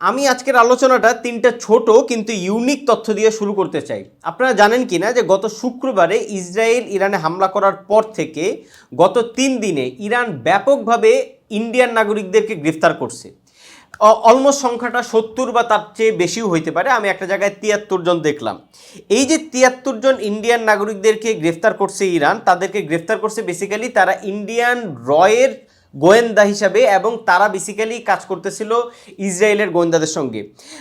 আমি আজকের আলোচনাটা তিনটা ছোট কিন্তু ইউনিক তথ্য দিয়ে শুরু করতে চাই। আপনারা জানেন কি না যে গত শুক্রবারে ইসরায়েল ইরানে হামলা করার পর থেকে গত তিন দিনে ইরান ব্যাপকভাবে ইন্ডিয়ান নাগরিকদেরকে গ্রেফতার করছে। অলমোস্ট সংখ্যাটা সত্তর বা তার চেয়ে বেশিও হইতে পারে, আমি একটা জায়গায় তিয়াত্তর জন দেখলাম। এই যে তিয়াত্তর জন ইন্ডিয়ান নাগরিকদেরকে গ্রেফতার করছে ইরান, তাদেরকে গ্রেফতার করছে বেসিক্যালি তারা ইন্ডিয়ান রয়ের গোয়েন্দা হিসাবে এবং তারা বেসিক্যালি কাজ করতেছিল ইসরায়েলের গোয়েন্দাদের সঙ্গে।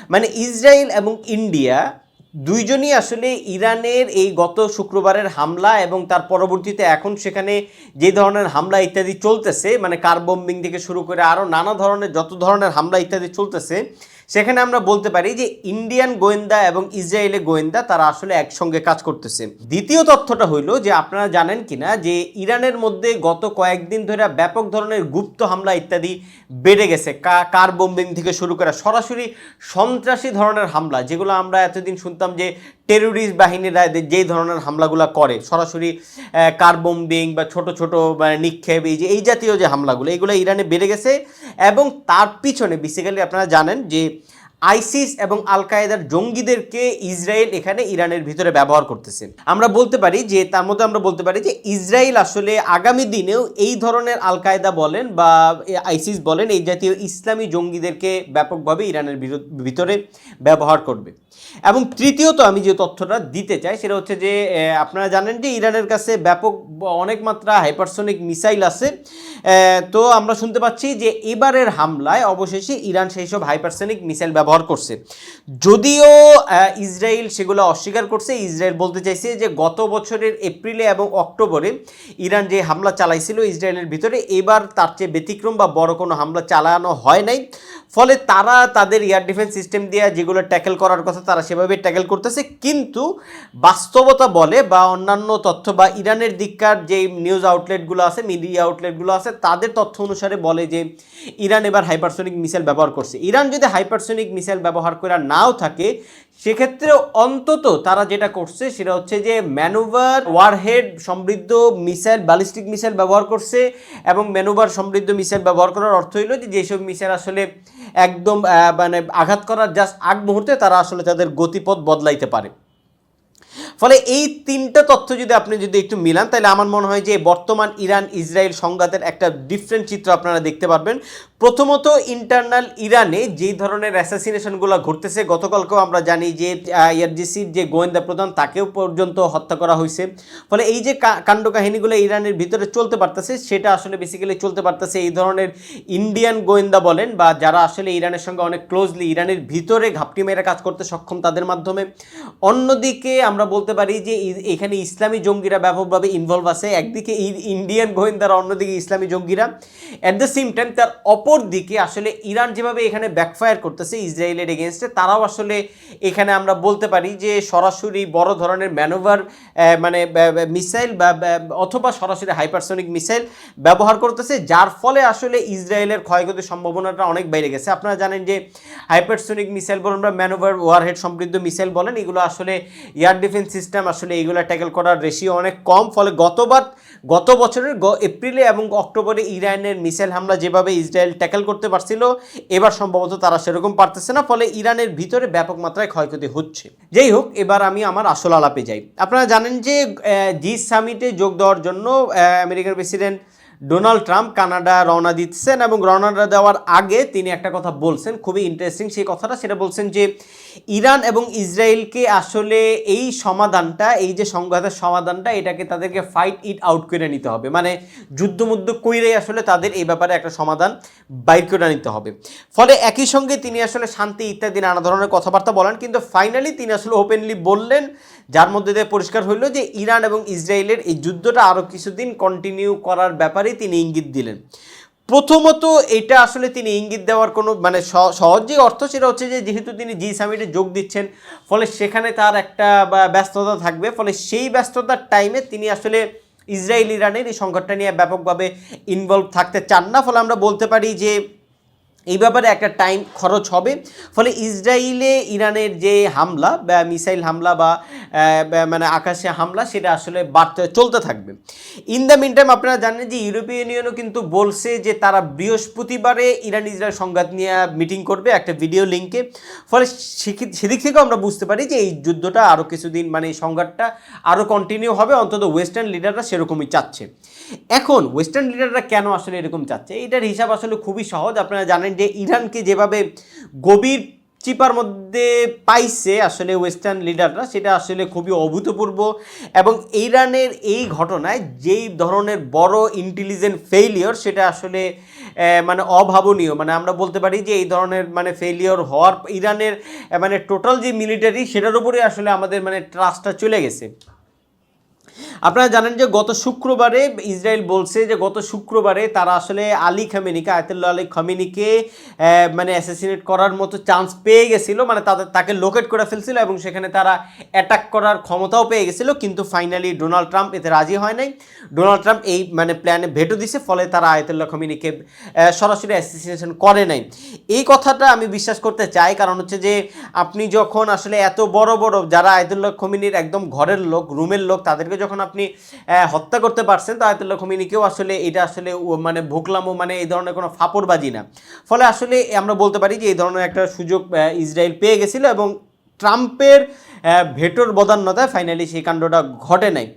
মানে ইসরায়েল এবং ইন্ডিয়া দুইজনই আসলে ইরানের এই গত শুক্রবারের হামলা এবং তার পরবর্তীতে এখন সেখানে যে ধরনের হামলা ইত্যাদি চলতেছে মানে কার বোম্বিং থেকে শুরু করে আরও নানা ধরনের, যত ধরনের হামলা ইত্যাদি চলতেছে সেখানে আমরা বলতে পারি যে ইন্ডিয়ান গোয়েন্দা এবং ইসরায়েলের গোয়েন্দা তারা আসলে একসঙ্গে কাজ করতেছে। দ্বিতীয় তথ্যটা হইল যে আপনারা জানেন কিনা যে ইরানের মধ্যে গত কয়েকদিন ধরে ব্যাপক ধরনের গুপ্ত হামলা ইত্যাদি বেড়ে গেছে। কার বোম্বিং থেকে শুরু করে সরাসরি সন্ত্রাসী ধরনের হামলা, যেগুলো আমরা এতদিন শুনতাম যে টেরোরিস্ট বাহিনীরা যেই ধরনের হামলাগুলো করে, সরাসরি কার বোম্বিং বা ছোট ছোট মানে নিক্ষেপ, এই যে, এই জাতীয় যে হামলাগুলো, এগুলো ইরানে বেড়ে গেছে এবং তার পিছনে বেসিক্যালি আপনারা জানেন যে আইসিস এবং আল কায়েদার জঙ্গিদেরকে ইসরায়েল এখানে ইরানের ভিতরে ব্যবহার করতেছে। আমরা বলতে পারি যে, তার মধ্যে আমরা বলতে পারি যে, ইসরায়েল আসলে আগামী দিনেও এই ধরনের আল কায়দা বলেন বা আইসিস বলেন, এই জাতীয় ইসলামী জঙ্গিদেরকে ব্যাপকভাবে ইরানের ভিতরে ব্যবহার করবে। এবং তৃতীয়ত আমি যে তথ্যটা দিতে চাই সেটা হচ্ছে যে আপনারা জানেন যে ইরানের কাছে ব্যাপক অনেক মাত্রা হাইপারসনিক মিসাইল আছে। তো আমরা শুনতে পাচ্ছি যে এবারের হামলায় অবশেষে ইরান সেই সব হাইপারসনিক মিসাইল ব্যবহার করছে। যদিও ইসরায়েল সেগুলো অস্বীকার করছে। ইসরায়েল বলতে চাইছে যে গত বছরের এপ্রিলে এবং অক্টোবরে ইরান যে হামলা চালাইছিল ইসরায়েলের ভিতরে, এবার তার চেয়ে ব্যতিক্রম বা বড় কোনো হামলা চালানো হয় নাই। ফলে তারা তাদের এয়ার ডিফেন্স সিস্টেম দিয়ে যেগুলো ট্যাকেল করার কথা তারা সেভাবে ট্যাকেল করতেছে। কিন্তু বাস্তবতা বলে বা অন্যান্য তথ্য বা ইরানের দিককার যে নিউজ আউটলেটগুলো আছে, মিডিয়া আউটলেটগুলো আছে, তাদের তথ্য অনুসারে বলে যে ইরান এবার হাইপারসোনিক মিসাইল ব্যবহার করছে। ইরান যদি হাইপারসোনিক মিসাইল ব্যবহার করে নাও থাকে, সেক্ষেত্রে অন্তত তারা যেটা করছে সেটা হচ্ছে যে ম্যানুভার ওয়ারহেড সমৃদ্ধ মিসাইল, ব্যালিস্টিক মিসাইল ব্যবহার করছে এবং ম্যানুভার সমৃদ্ধ মিসাইল ব্যবহার করার অর্থ হইল যে যেসব মিসাইল আসলে একদম মানে আঘাত করার জাস্ট আগ মুহূর্তে তারা আসলে তাদের গতিপথ বদলাইতে পারে। ফলে এই তিনটা তথ্য যদি আপনি যদি একটু মিলান, তাহলে আমার মনে হয় যে বর্তমান ইরান ইসরায়েল সংঘাতের একটা ডিফারেন্ট চিত্র আপনারা দেখতে পারবেন। প্রথমত ইন্টারনাল ইরানে যেই ধরনের অ্যাসাসিনেশনগুলো ঘটতেছে, গতকালকেও আমরা জানি যে আইআরজিসির যে গোয়েন্দা প্রধান, তাকেও পর্যন্ত হত্যা করা হয়েছে। ফলে এই যে কাণ্ড কাহিনীগুলো ইরানের ভিতরে চলতে পারতেছে, সেটা আসলে বেসিক্যালি চলতে পারতেছে এই ধরনের ইন্ডিয়ান গোয়েন্দা বলেন, বা যারা আসলে ইরানের সঙ্গে অনেক ক্লোজলি ইরানের ভিতরে ঘাপটি মেরে কাজ করতে সক্ষম তাদের মাধ্যমে। অন্যদিকে আমরা বলতে পারি যে এখানে ইসলামী জঙ্গিরা ব্যাপকভাবে ইনভলভ আছে। একদিকে ইন্ডিয়ান গোয়েন্দারা, অন্যদিকে ইসলামী জঙ্গিরা। অ্যাট দ্য সেম টাইম তার অপর দিকে আসলে ইরান যেভাবে এখানে ব্যাকফায়ার করতেছে ইসরায়েলের এগেনস্টে তারাও আসলে এখানে আমরা বলতে পারি যে সরাসরি বড় ধরনের ম্যানোভার মানে মিসাইল বা অথবা সরাসরি হাইপারসনিক মিসাইল ব্যবহার করতেছে, যার ফলে আসলে ইসরায়েলের ক্ষয়ক্ষতির সম্ভাবনাটা অনেক বেড়ে গেছে। আপনারা জানেন যে হাইপারসনিক মিসাইল বলেন বা ম্যানোভার ওয়ারহেড সমৃদ্ধ মিসাইল বলেন, এগুলো আসলে এয়ার ডিফেন্স সিস্টেম আসলে এইগুলো ট্যাকেল করার রেশিও অনেক কম। ফলে গতবার, গত বছরের এপ্রিলে এবং অক্টোবরে ইরানের মিসাইল হামলা যেভাবে ইসরায়েল ট্যাকেল করতে পারছিল, এবার সম্ভবত তারা সেরকম পারতেছে না। ফলে ইরানের ভিতরে ব্যাপক মাত্রায় ক্ষয়ক্ষতি হচ্ছে। যাই হোক, এবার আমি আমার আসল আলাপে যাই। আপনারা জানেন যে জি সামিটে যোগ দেওয়ার জন্য আমেরিকার প্রেসিডেন্ট ডোনাল্ড ট্রাম্প কানাডা রওনা দিচ্ছেন এবং রওনা দেওয়ার আগে তিনি একটা কথা বলছেন, খুবই ইন্টারেস্টিং সেই কথাটা, সেটা বলছেন যে ইরান এবং ইসরায়েলকে আসলে এই সমাধানটা, এই যে সংঘাতের সমাধানটা, এটাকে তাদেরকে ফাইট ইট আউট করে নিতে হবে। মানে যুদ্ধমুদ্ধ কইরে আসলে তাদের এই ব্যাপারে একটা সমাধান বাইর করে নিতে হবে। ফলে একই সঙ্গে তিনি আসলে শান্তি ইত্যাদি নানা ধরনের কথাবার্তা বলেন, কিন্তু ফাইনালি তিনি আসলে ওপেনলি বললেন যার মধ্যে দিয়ে পরিষ্কার হইল যে ইরান এবং ইসরায়েলের এই যুদ্ধটা আরও কিছুদিন কন্টিনিউ করার ব্যাপারেই তিনি ইঙ্গিত দিলেন। প্রথমত এটা আসলে তিনি ইঙ্গিত দেওয়ার কোনো মানে সহজ যে অর্থ সেটা হচ্ছে যে যেহেতু তিনি জি সামিটে যোগ দিচ্ছেন, ফলে সেখানে তার একটা ব্যস্ততা থাকবে, ফলে সেই ব্যস্ততার টাইমে তিনি আসলে ইসরায়েল ইরানের এই সংকটটা নিয়ে ব্যাপকভাবে ইনভলভ থাকতে চান না। ফলে আমরা বলতে পারি যে এই ব্যাপারে একটা টাইম খরচ হবে। ফলে ইসরায়েলে ইরানের যে হামলা বা মিসাইল হামলা বা মানে আকাশে হামলা, সেটা আসলে বাড়তে চলতে থাকবে। ইন দ্য মিন টাইম আপনারা জানেন যে ইউরোপীয় ইউনিয়নও কিন্তু বলছে যে তারা বৃহস্পতিবারে ইরান ইসরায়েল সংঘাত নিয়ে মিটিং করবে একটা ভিডিও লিঙ্কে ফলে সেদিক থেকেও আমরা বুঝতে পারি যে এই যুদ্ধটা আরও কিছুদিন মানে এই সংঘাতটা আরও কন্টিনিউ হবে, অন্তত ওয়েস্টার্ন লিডাররা সেরকমই চাচ্ছে। এখন ওয়েস্টার্ন লিডাররা কেন আসলে এরকম চাচ্ছে? এটার হিসাব আসলে খুবই সহজ। আপনারা জানেন যে ইরানকে যেভাবে গভীর চিপার মধ্যে পাইছে আসলে ওয়েস্টার্ন লিডাররা, সেটা আসলে খুবই অভূতপূর্ব। এবং ইরানের এই ঘটনায় যেই ধরনের বড় ইন্টেলিজেন্ট ফেইলিওর সেটা আসলে মানে অভাবনীয়। মানে আমরা বলতে পারি যে এই ধরনের মানে ফেইলিয়র হওয়ার, ইরানের মানে টোটাল যে মিলিটারি সেটার উপরে আসলে আমাদের মানে ট্রাস্টটা চলে গেছে। আপনারা জানেন যে গত শুক্রবারে ইসরায়েল বলছে যে গত শুক্রবারে তারা আসলে আলী খামেনিকে, আয়তুল্লাহ আলী খামেনিকে মানে অ্যাসাসিনেট করার মতো চান্স পেয়ে গেছিল। মানে তাদের, তাকে লোকেট করে ফেলছিল এবং সেখানে তারা অ্যাটাক করার ক্ষমতাও পেয়ে গেছিল। কিন্তু ফাইনালি ডোনাল্ড ট্রাম্প এতে রাজি হয় নাই। ডোনাল্ড ট্রাম্প এই মানে প্ল্যানে ভেটো দিছে, ফলে তারা আয়তুল্লাহ খামিনিকে সরাসরি অ্যাসোসিয়েশন করে নাই। এই কথাটা আমি বিশ্বাস করতে চাই, কারণ হচ্ছে যে আপনি যখন আসলে এত বড় বড় যারা আয়তুল্লাহ খমিনির একদম ঘরের লোক, রুমের লোক, তাদেরকে যখন আপনি হত্যা করতে পারছেন, তো আয়তুল্লাহ খমিনিকেও আসলে এটা আসলে মানে ভোকলামো মানে এই ধরনের কোনো ফাপড়বাজি না। ফলে আসলে আমরা বলতে পারি যে এই ধরনের একটা সুযোগ ইসরায়েল পেয়ে গেছিল এবং ট্রাম্পের ভেটোর বদান্যতায় ফাইনালি সেই কাণ্ডটা ঘটে নাই।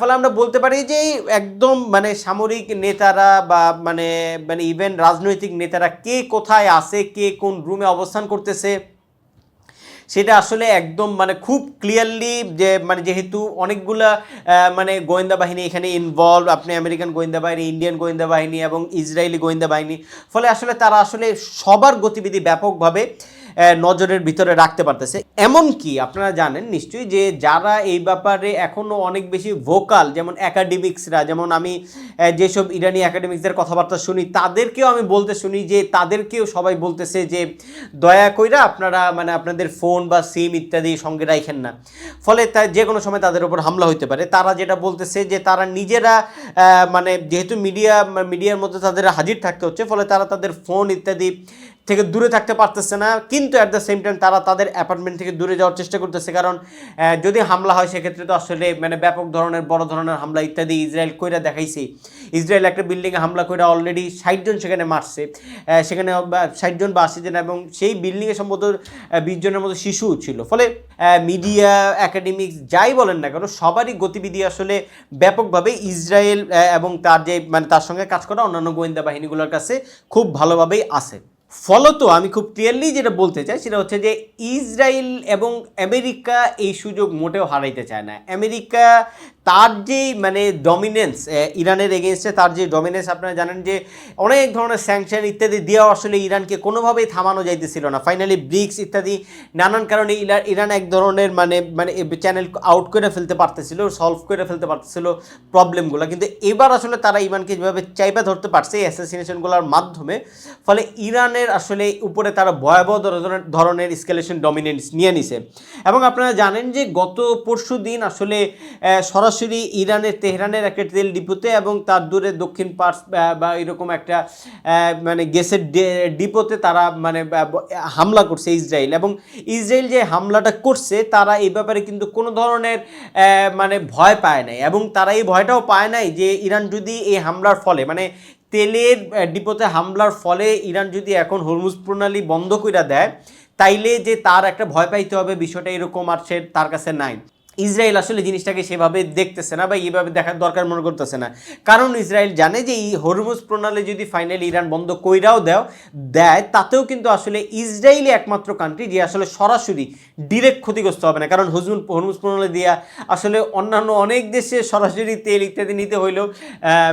ফলে আমরা বলতে পারি যে একদম মানে সামরিক নেতারা বা মানে মানে ইভেন রাজনৈতিক নেতারা কে কোথায় আছে, কে কোন রুমে অবস্থান করতেছে সেটা আসলে একদম মানে খুব ক্লিয়ারলি যে মানে যেহেতু অনেকগুলা মানে গোয়েন্দা বাহিনী এখানে ইনভলভ আপনি আমেরিকান গোয়েন্দা বাহিনী ইন্ডিয়ান গোয়েন্দা বাহিনী এবং ইসরায়েলি গোয়েন্দা বাহিনী। ফলে আসলে তারা আসলে সবার গতিবিধি ব্যাপকভাবে নজরের ভিতরে রাখতে পারতেছে। এমনকি আপনারা জানেন নিশ্চয়ই যে যারা এই ব্যাপারে এখনও অনেক বেশি ভোকাল যেমন একাডেমিক্সরা যেমন আমি যেসব ইরানি একাডেমিক্সদের কথাবার্তা শুনি, তাদেরকেও আমি বলতে শুনি যে তাদেরকেও সবাই বলতেছে যে দয়া কইরা আপনারা মানে আপনাদের ফোন বা সিম ইত্যাদি সঙ্গে রাখেন না। ফলে তা, যে কোনো সময় তাদের উপর হামলা হতে পারে। তারা যেটা বলতেছে যে তারা নিজেরা মানে যেহেতু মিডিয়া মিডিয়ার মধ্যে তাদের হাজির থাকতে হচ্ছে, ফলে তারা তাদের ফোন ইত্যাদি থেকে দূরে থাকতে পারতেছে না, কিন্তু অ্যাট দ্য সেম টাইম তারা তাদের অ্যাপার্টমেন্ট থেকে দূরে যাওয়ার চেষ্টা করতেছে। কারণ যদি হামলা হয়, সেক্ষেত্রে তো আসলে মানে ব্যাপক ধরনের, বড় ধরনের হামলা ইত্যাদি ইসরায়েল কইরা দেখাইছে। ইসরায়েল একটা বিল্ডিংয়ে হামলা করে অলরেডি ষাটজন সেখানে মারছে। সেখানে ষাট জন বা আশি জন এবং সেই বিল্ডিংয়ে সম্ভবত বিশ জনের মতো শিশু ছিল। ফলে মিডিয়া একাডেমিক্স যাই বলেন না কেন, সবারই গতিবিধি আসলে ব্যাপকভাবে ইসরায়েল এবং তার যে মানে তার সঙ্গে কাজ করা অন্যান্য গোয়েন্দা বাহিনীগুলোর কাছে খুব ভালোভাবেই আছে। ফলত আমি খুব ক্লিয়ারলি যেটা বলতে চাই সেটা হচ্ছে যে ইসরায়েল এবং আমেরিকা এই সুযোগ মোটেও হারাইতে চায় না। আমেরিকা তার যে মানে ডমিনেন্স ইরানের এগেনস্টে তার যে ডমিনেন্স আপনারা জানেন যে অনেক ধরনের স্যাংশন ইত্যাদি দেওয়া আসলে ইরানকে কোনোভাবেই থামানো যাইতেছিল না। ফাইনালি ব্রিক্স ইত্যাদি নানান কারণে ইরা- ইরান এক ধরনের মানে মানে চ্যানেল আউট করে ফেলতে পারতেছিল সলভ করে ফেলতে পারতেছিল প্রবলেমগুলো কিন্তু এবার আসলে তারা ইরানকে যেভাবে চাইপা ধরতে পারছে এই অ্যাসাসিনেশনগুলোর মাধ্যমে, ফলে ইরানের আসলে উপরে তারা ভয়াবহ ধরনের ধরনের স্কেলেশন ডমিনেন্স নিয়ে নিছে। এবং আপনারা জানেন যে গত পরশু দিন আসলে সরাসরি ইরানের, তেহরানের একটা তেল ডিপোতে এবং তার দূরে দক্ষিণ পার্স, বা এরকম একটা মানে গ্যাসের ডিপোতে তারা মানে হামলা করছে ইসরায়েল। এবং ইসরায়েল যে হামলাটা করছে, তারা এই ব্যাপারে কিন্তু কোনো ধরনের মানে ভয় পায় নাই। এবং তারা এই ভয়টাও পায় নাই যে ইরান যদি এই হামলার ফলে মানে তেলের ডিপোতে হামলার ফলে ইরান যদি এখন হরমুজ প্রণালী বন্ধ করে দেয়, তাইলে যে তার একটা ভয় পাইতে হবে বিষয়টা এরকম আর সে তার কাছে নাই। ইসরায়েল আসলে জিনিসটাকে সেভাবে দেখতেছে না বা এইভাবে দেখার দরকার মনে করতেছে না। কারণ ইসরায়েল জানে যে এই হরমুজ প্রণালী যদি ফাইনালি ইরান বন্ধ কইরাও দেও, দেয়, তাতেও কিন্তু আসলে ইসরায়েলই একমাত্র কান্ট্রি যে আসলে সরাসরি ডিরেক্ট ক্ষতিগ্রস্ত হবে না। কারণ হজমুল হরমুজ প্রণালী দিয়া আসলে অন্যান্য অনেক দেশে সরাসরি তেল ইত্যাদি নিতে হইলেও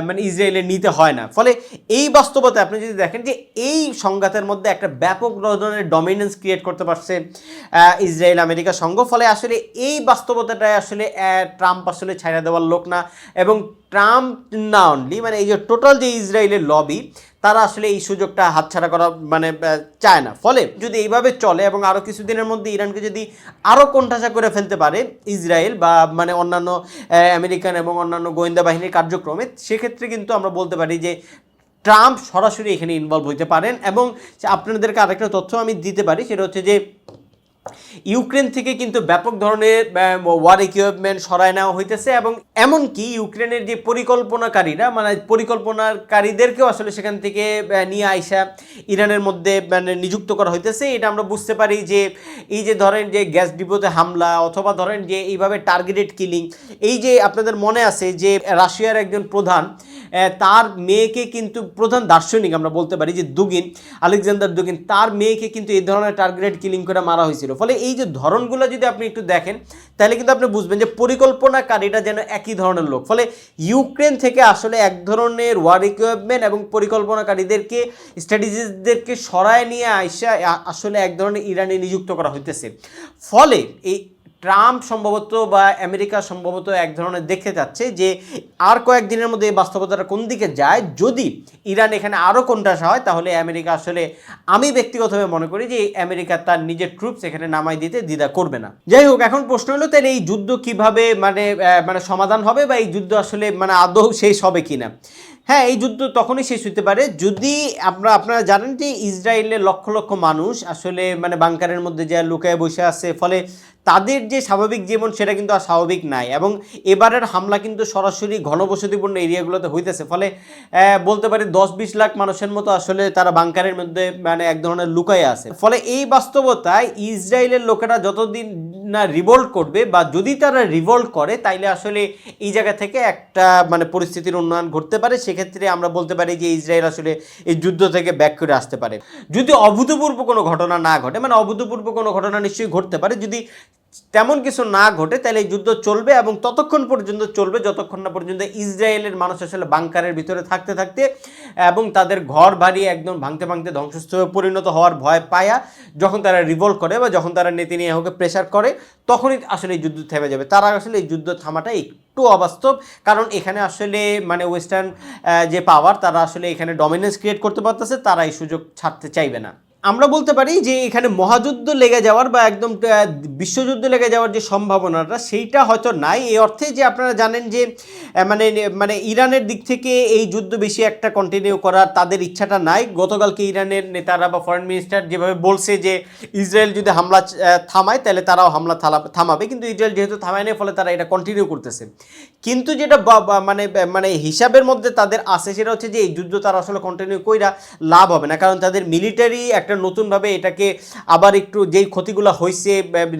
মানে ইসরায়েলের নিতে হয় না। ফলে এই বাস্তবতা আপনি যদি দেখেন যে এই সংঘাতের মধ্যে একটা ব্যাপক ধরনের ডমিনেন্স ক্রিয়েট করতে পারছে ইসরায়েল আমেরিকা সংঘ। ফলে আসলে এই বাস্তবতাটাই আসলে ট্রাম্প আসলে ছাইড়া দেওয়ার লোক না। এবং ট্রাম্প না অনলি মানে এই যে টোটাল যে ইসরায়েলের লবি তারা আসলে এই সুযোগটা হাতছাড়া করা মানে চায় না। ফলে যদি এইভাবে চলে এবং আরও কিছুদিনের মধ্যে ইরানকে যদি আরও কোণঠাসা করে ফেলতে পারে ইসরায়েল বা মানে অন্যান্য আমেরিকান এবং অন্যান্য গোয়েন্দা বাহিনীর কার্যক্রমে, সেক্ষেত্রে কিন্তু আমরা বলতে পারি যে ট্রাম্প সরাসরি এখানে ইনভলভ হইতে পারেন। এবং আপনাদেরকে আরেকটা তথ্য আমি দিতে পারি, সেটা হচ্ছে যে ইউক্রেন থেকে কিন্তু ব্যাপক ধরনের ওয়ার ইকুইপমেন্ট সরায় নেওয়া হইতেছে এবং এমনকি ইউক্রেনের যে পরিকল্পনাকারীরা মানে পরিকল্পনাকারীদেরকেও আসলে সেখান থেকে নিয়ে আইসা ইরানের মধ্যে মানে নিযুক্ত করা হইতেছে। এটা আমরা বুঝতে পারি যে এই যে ধরেন যে গ্যাস ডিপোতে হামলা অথবা ধরেন যে এইভাবে টার্গেটেড কিলিং এই যে আপনাদের মনে আছে যে রাশিয়ার একজন প্রধান তার মেয়েকে কিন্তু প্রধান দার্শনিক আমরা বলতে পারি যে দুগিন, আলেকজান্ডার দুগিন, তার মেয়েকে কিন্তু এই ধরনের টার্গেটেড কিলিং করে মারা হয়েছিল। ফলে এই যে ধরনগুলো যদি আপনি একটু দেখেন, তাহলে কিন্তু আপনি বুঝবেন যে পরিকল্পনাকারীরা যেন একই ধরনের লোক। ফলে ইউক্রেন থেকে আসলে এক ধরনের ওয়ার ইকুইপমেন্ট এবং পরিকল্পনাকারীদেরকে স্ট্র্যাটেজিস্টদেরকে সরায় নিয়ে আইসা আসলে এক ধরনের ইরানে নিযুক্ত করা হইতেছে। ফলে এই ট্রাম্প সম্ভবত বা আমেরিকা সম্ভবত এক ধরনের দেখতে যাচ্ছে যে আর কয়েকদিনের মধ্যে এই বাস্তবতাটা কোন দিকে যায়? যদি ইরান এখানে আরও কোনটা হয়, তাহলে আমেরিকা আসলে আমি ব্যক্তিগতভাবে মনে করি যে আমেরিকা তার নিজের ট্রুপস এখানে নামাই দিতে দ্বিধা করবে না। যাই হোক, এখন প্রশ্ন হলো, তাহলে এই যুদ্ধ কীভাবে মানে মানে সমাধান হবে বা এই যুদ্ধ আসলে মানে আদৌ শেষ হবে কিনা? হ্যাঁ এই যুদ্ধ তখনই শেষ হতে পারে। যদি আপনারা আপনারা জানেন যে ইসরায়েলের লক্ষ লক্ষ মানুষ আসলে মানে বাংকারের মধ্যে যা লুকায় বসে আছে, ফলে তাদের যে স্বাভাবিক জীবন সেটা কিন্তু আর স্বাভাবিক নাই এবং এবারের হামলা কিন্তু সরাসরি ঘনবসতিপূর্ণ এরিয়াগুলোতে হইতেছে। ফলে বলতে পারি দশ বিশ লাখ মানুষের মতো আসলে তারা বাংকারের মধ্যে মানে এক ধরনের লুকায় আছে। ফলে এই বাস্তবতায় ইসরায়েলের লোকেরা যতদিন না রিভল্ট করবে বা যদি তারা রিভল্ট করে, তাইলে আসলে এই জায়গা থেকে একটা মানে পরিস্থিতির উন্নয়ন ঘটতে পারে। সেক্ষেত্রে আমরা বলতে পারি যে ইসরায়েল আসলে এই যুদ্ধ থেকে ব্যাক করে আসতে পারে। যদি অভূতপূর্ব কোনো ঘটনা না ঘটে মানে অভূতপূর্ব কোনো ঘটনা নিশ্চয়ই ঘটতে পারে, যদি তেমন কিছু না ঘটে তাহলে এই যুদ্ধ চলবে এবং ততক্ষণ পর্যন্ত চলবে, যতক্ষণ না পর্যন্ত ইসরায়েলের মানুষ আসলে বাংকারের ভিতরে থাকতে থাকতে এবং তাদের ঘর বাড়ি একদম ভাঙতে ভাঙতে ধ্বংসস্তূপে পরিণত হওয়ার ভয় পায়া, যখন তারা রিভল্ট করে বা যখন তারা নেতিনিয়াহুকে প্রেশার করে, তখনই আসলে এই যুদ্ধ থেমে যাবে। তারা আসলে এই যুদ্ধ থামাটা একটু অবাস্তব, কারণ এখানে আসলে মানে ওয়েস্টার্ন যে পাওয়ার তারা আসলে এখানে ডমিনেন্স ক্রিয়েট করতে পারতেছে, তারা এই সুযোগ ছাড়তে চাইবে না। আমরা বলতে পারি যে এখানে মহাযুদ্ধ লেগে যাওয়ার বা একদম বিশ্বযুদ্ধ লেগে যাওয়ার যে সম্ভাবনাটা, সেইটা হয়তো নাই। এই অর্থে যে আপনারা জানেন যে মানে মানে ইরানের দিক থেকে এই যুদ্ধ বেশি একটা কন্টিনিউ করার তাদের ইচ্ছাটা নাই। গতকালকে ইরানের নেতারা বা ফরেন মিনিস্টার যেভাবে বলছে যে, ইসরায়েল যদি হামলা থামায়, তাহলে তারাও হামলা থামাবে। কিন্তু ইসরায়েল যেহেতু থামায় না ফলে তারা এটা কন্টিনিউ করতেছে। কিন্তু যেটা মানে মানে হিসাবের মধ্যে তাদের আছে, সেটা হচ্ছে যে, এই যুদ্ধ তারা আসলে কন্টিনিউ কইরা লাভ হবে না। কারণ তাদের মিলিটারি একটা নতুনভাবে এটাকে আবার একটু যেই ক্ষতিগুলো হয়েছে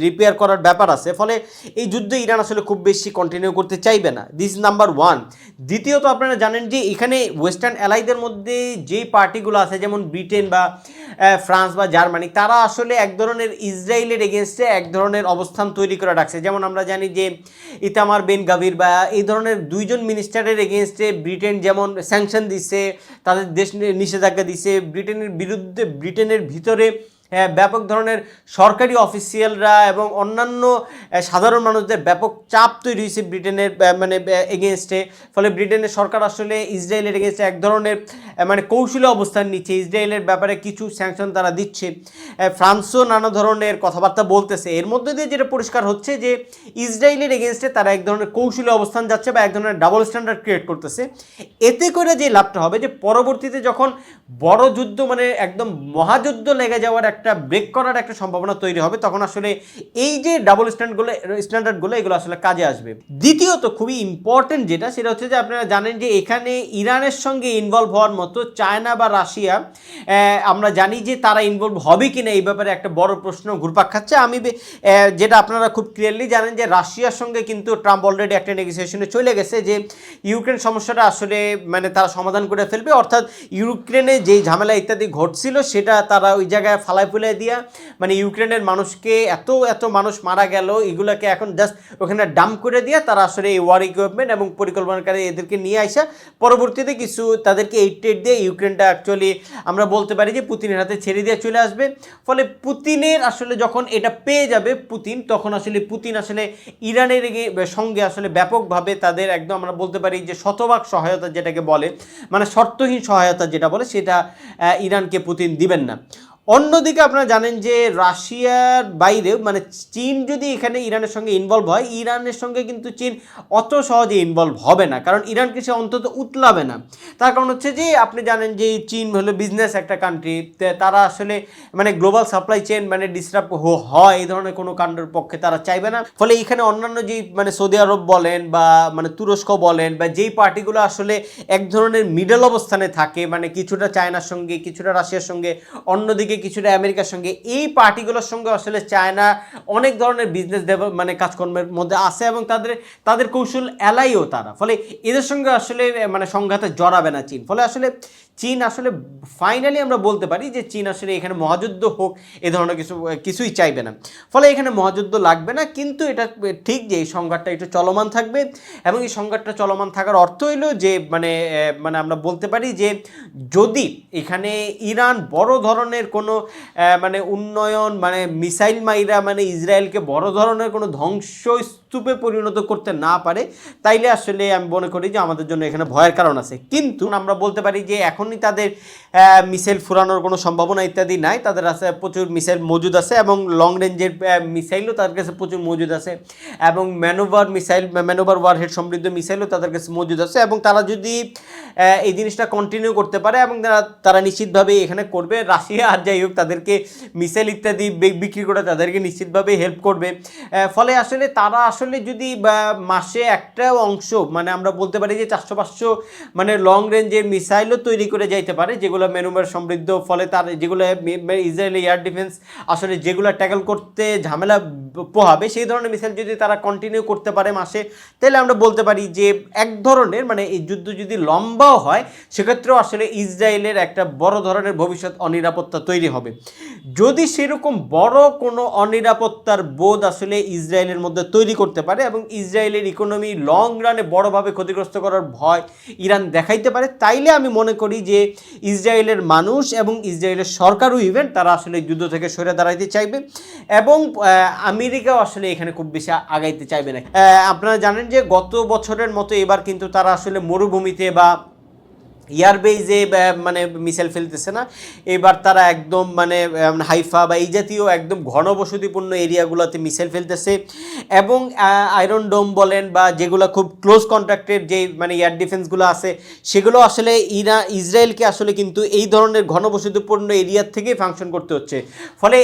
রিপেয়ার করার ব্যাপার আছে, ফলে এই যুদ্ধ ইরান আসলে খুব বেশি কন্টিনিউ করতে চাইবে না। দিস নাম্বার ওয়ান দ্বিতীয়ত আপনারা জানেন যে এখানে ওয়েস্টার্ন অ্যালাইদের মধ্যে যেই পার্টিগুলো আছে, যেমন ব্রিটেন বা ফ্রান্স বা জার্মানি তারা আসলে এক ধরনের ইসরায়েলের এগেনস্টে এক ধরনের অবস্থান তৈরি করে রাখছে। যেমন আমরা জানি যে ইতামার বেন গাভির বা এই ধরনের দুইজন মিনিস্টারের এগেনস্টে ব্রিটেন যেমন স্যাংশন দিচ্ছে তাদের দেশ নিষেধাজ্ঞা দিচ্ছে ব্রিটেনের বিরুদ্ধে ব্রিটেনের ভিতরে আহ, ব্যাপক ধরনের সরকারি অফিসিয়ালরা এবং অন্যান্য সাধারণ মানুষদের ব্যাপক চাপ তৈরি হয়েছে ব্রিটেনের মানে এগেনস্টে ফলে ব্রিটেনের সরকার আসলে ইসরায়েলের এগেনস্টে এক ধরনের মানে কৌশলী অবস্থান নিচ্ছে। ইসরায়েলের ব্যাপারে কিছু স্যাংশন তারা দিচ্ছে। ফ্রান্সও নানা ধরনের কথাবার্তা বলতেছে। এর মধ্যে দিয়ে যেটা পরিষ্কার হচ্ছে যে ইসরায়েলের এগেনস্টে তারা এক ধরনের কৌশলী অবস্থান যাচ্ছে বা এক ধরনের ডাবল স্ট্যান্ডার্ড ক্রিয়েট করতেছে। এতে করে যে লাভটা হবে যে পরবর্তীতে যখন বড় যুদ্ধ মানে একদম মহাযুদ্ধ লেগে যাওয়ার একটা ব্রেক করার একটা সম্ভাবনা তৈরি হবে। তখন আসলে এই যে ডাবল স্ট্যান্ডগুলো স্ট্যান্ডার্ডগুলো এগুলো আসলে কাজে আসবে। দ্বিতীয়ত খুবই ইম্পর্টেন্ট যেটা, সেটা হচ্ছে যে আপনারা জানেন যে এখানে ইরানের সঙ্গে ইনভলভ হওয়ার মতো চায়না বা রাশিয়া আমরা জানি যে তারা ইনভলভ হবে কিনা এই ব্যাপারে একটা বড় প্রশ্ন ঘুরপাক খাচ্ছে। আমি যেটা আপনারা খুব ক্লিয়ারলি জানেন যে রাশিয়ার সঙ্গে কিন্তু ট্রাম্প অলরেডি একটা নেগোসিয়েশনে চলে গেছে যে ইউক্রেন সমস্যাটা আসলে মানে তারা সমাধান করে ফেলবে। অর্থাৎ ইউক্রেনে যেই ঝামেলা ইত্যাদি ঘটছিল, সেটা তারা ওই জায়গায় ফালায় ফুলে দিয়া মানে ইউক্রেনের মানুষকে এত এত মানুষ মারা গেল, এগুলোকে এখন জাস্ট ওখানে ডাম্প করে দিয়ে তারা আসলে এই ওয়ার ইকুইপমেন্ট এবং পরিকল্পনাকারী এদেরকে নিয়ে আসা পরবর্তীতে কিছু তাদেরকে এইট টেট দিয়ে ইউক্রেনটা অ্যাকচুয়ালি আমরা বলতে পারি যে পুতিনের হাতে ছেড়ে দিয়ে চলে আসবে। ফলে পুতিনের আসলে যখন এটা পেয়ে যাবে, পুতিন, তখন আসলে পুতিন আসলে ইরানের সঙ্গে আসলে ব্যাপকভাবে তাদের একদম আমরা বলতে পারি যে শতভাগ সহায়তা যেটাকে বলে মানে শর্তহীন সহায়তা যেটা বলে, সেটা ইরানকে পুতিন দিবেন না। অন্যদিকে আপনারা জানেন যে রাশিয়ার বাইরে মানে চীন যদি এখানে ইরানের সঙ্গে ইনভলভ হয়, ইরানের সঙ্গে কিন্তু চীন অত সহজে ইনভলভ হবে না। কারণ ইরানকে সে অন্তত উতলাবে না। তার কারণ হচ্ছে যে, আপনি জানেন যে চীন হলো বিজনেস একটা কান্ট্রি তারা আসলে মানে গ্লোবাল সাপ্লাই চেন মানে ডিস্টার্ব হয়, এই ধরনের কোনো কাণ্ডের পক্ষে তারা চাইবে না। ফলে এখানে অন্যান্য যেই মানে সৌদি আরব বলেন বা মানে তুরস্ক বলেন বা যেই পার্টিগুলো আসলে এক ধরনের মিডল অবস্থানে থাকে মানে কিছুটা চায়নার সঙ্গে, কিছুটা রাশিয়ার সঙ্গে, অন্যদিকে কিছুটা আমেরিকার সঙ্গে। এই পার্টিগুলোর সঙ্গে আসলে চায়না অনেক ধরনের বিজনেস মানে কাজকর্মের মধ্যে আছে এবং তাদের তাদের কৌশল এলাইও তারা। ফলে এদের সঙ্গে আসলে মানে সংঘাতে জড়াবে না চীন। ফলে আসলে চীন আসলে ফাইনালি আমরা বলতে পারি যে চীন আসলে এখানে মহাযুদ্ধ হোক, এ ধরনের কিছু, কিছুই চাইবে না। ফলে এখানে মহাযুদ্ধ লাগবে না, কিন্তু এটা ঠিক যে এই সংঘাতটা একটু চলমান থাকবে এবং এই সংঘাতটা চলমান থাকার অর্থ হইল যে মানে মানে আমরা বলতে পারি যে যদি এখানে ইরান বড় ধরনের কোনো আহ, মানে উন্নয়ন মানে মিসাইল মাইরা মানে ইসরায়েলকে বড় ধরনের কোনো ধ্বংসস্তূপে পরিণত করতে না পারে, তাইলে আসলে আমি মনে করি যে আমাদের জন্য এখানে ভয়ের কারণ আছে। কিন্তু আমরা বলতে পারি যে এখনই তাদের মিসাইল ফুরানোর কোনো সম্ভাবনা ইত্যাদি নাই, তাদের আছে, প্রচুর মিসাইল মজুদ আছে এবং লং রেঞ্জের মিসাইলও তাদের কাছে প্রচুর মজুদ আছে এবং ম্যানোভার মিসাইল ম্যানোভার ওয়ারহেড সমৃদ্ধ মিসাইলও তাদের কাছে মজুদ আছে এবং তারা যদি এই জিনিসটা কন্টিনিউ করতে পারে এবং তারা তারা নিশ্চিতভাবে এখানে করবে, রাশিয়া আর যাই হোক তাদেরকে মিসাইল ইত্যাদি বিক্রি করে তাদেরকে নিশ্চিতভাবে হেল্প করবে। ফলে আসলে তারা আসলে যদি মাসে একটা অংশ মানে আমরা বলতে পারি যে চারশো পাঁচশো মানে লং রেঞ্জের মিসাইলও তৈরি করে যাইতে পারে, যেগুলো মেনুমার সমৃদ্ধ, ফলে তার, যেগুলো ইসরায়েলি এয়ার ডিফেন্স আসলে যেগুলো ট্যাকল করতে ঝামেলা পোহাবে সেই ধরনের মিসাইল যদি তারা কন্টিনিউ করতে পারে মাসে তাহলে আমরা বলতে পারি যে এক ধরনের মানে এই যুদ্ধ যদি লম্বাও হয় সেক্ষেত্রেও আসলে ইসরায়েলের একটা বড় ধরনের ভবিষ্যৎ অনিরাপত্তা তৈরি হবে। যদি সেরকম বড় কোনো অনিরাপত্তার বোধ আসলে ইসরায়েলের মধ্যে তৈরি করতে পারে এবং ইসরায়েলের ইকোনমি লং রানে বড়ভাবে ক্ষতিগ্রস্ত করার ভয় ইরান দেখাইতে পারে তাইলে আমি মনে করি যে ইসরায়েলের মানুষ এবং ইসরায়েলের সরকারও ইভেন্ট তারা আসলে যুদ্ধ থেকে সরে দাঁড়াইতে চাইবে। এবং আহ, আমেরিকাও আসলে এখানে খুব বেশি আগাইতে চাইবে না। আপনারা জানেন যে গত বছরের মতো এবার কিন্তু তারা আসলে মরুভূমিতে বা এয়ারবেজে মানে মিসাইল ফেলতেছে না। এবার তারা একদম মানে হাইফা বা এই জাতীয় একদম ঘনবসতিপূর্ণ এরিয়াগুলোতে মিসাইল ফেলতেছে। এবং আয়রন ডোম বলেন বা যেগুলো খুব ক্লোজ কন্ট্রাক্টের যে মানে এয়ার ডিফেন্সগুলো আছে, সেগুলো আসলে ইরা, ইসরায়েলকে আসলে কিন্তু এই ধরনের ঘনবসতিপূর্ণ এরিয়ার থেকেই ফাংশন করতে হচ্ছে। ফলে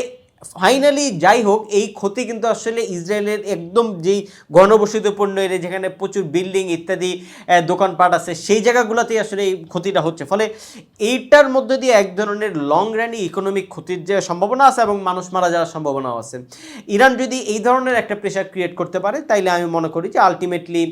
ফাইনালি যাই হোক, এই ক্ষতি কিন্তু আসলে ইসরায়েলের একদম যেই ঘনবসতিপূর্ণ এরিয়া যেখানে প্রচুর বিল্ডিং ইত্যাদি দোকানপাট আছে, সেই জায়গাগুলোতেই আসলে এই ক্ষতিটা হচ্ছে। ফলে এইটার মধ্যে দিয়ে এক ধরনের লং রানি ইকোনমিক ক্ষতির যে সম্ভাবনা আছে এবং মানুষ মারা যাওয়ার সম্ভাবনাও আছে। ইরান যদি এই ধরনের একটা প্রেশার ক্রিয়েট করতে পারে, তাইলে আমি মনে করি যে আলটিমেটলি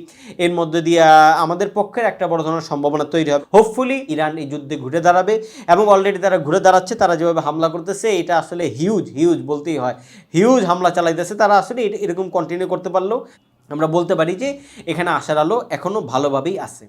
এর মধ্যে দিয়ে আমাদের পক্ষের একটা বড় ধরনের সম্ভাবনা তৈরি হবে। হোপফুলি ইরান এই যুদ্ধে ঘুরে দাঁড়াবে এবং অলরেডি তারা ঘুরে দাঁড়াচ্ছে, তারা যেভাবে হামলা করতেছে, এটা আসলে হিউজ হিউজ বলতেই হয়। হিউজ হামলা চালাইতেছে তারা আসলে এরকম কন্টিনিউ করতে পারল আমরা বলতে পারি যে এখানে আসার আলো এখনও ভালোভাবেই আছে।